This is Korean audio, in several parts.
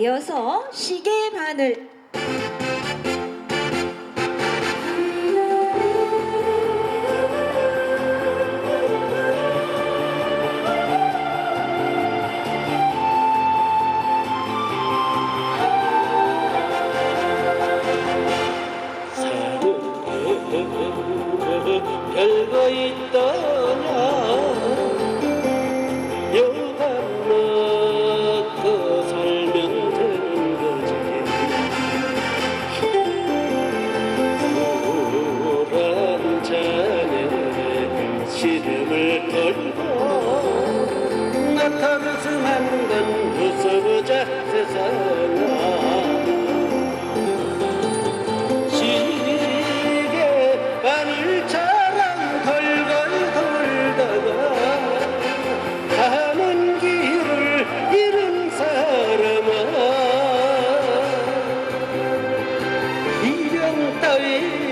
이어서 시계 바늘 잔에 시름을 걸고 나타나서 한번 웃어보자 세상아. 시계 바늘처럼 덜덜 돌다가 가는 길을 잃은 사람아. 미련 따윈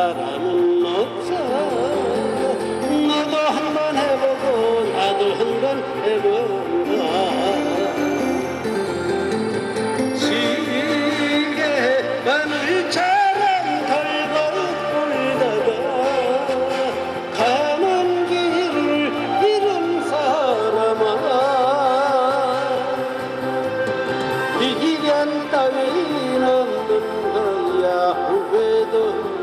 사람은 없어. 너도 한번 해보고 나도 한번 해본다 시계 바늘처럼 덜덜 돌다가 가는 길을 잃은 사람아. 미련 따윈 없는 거야 후회도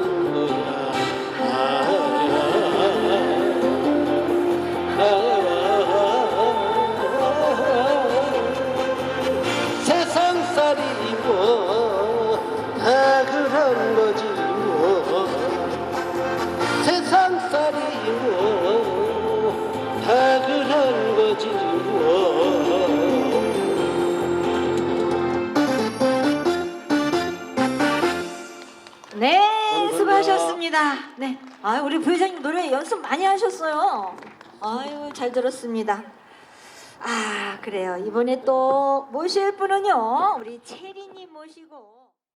세상살이 뭐다 그런 거지 수고하셨습니다. 네. 아, 우리 부회장님 노래 연습 많이 하셨어요. 아유 잘 들었습니다. 아 그래요. 이번에 또 모실 분은요 우리 체리님 모시고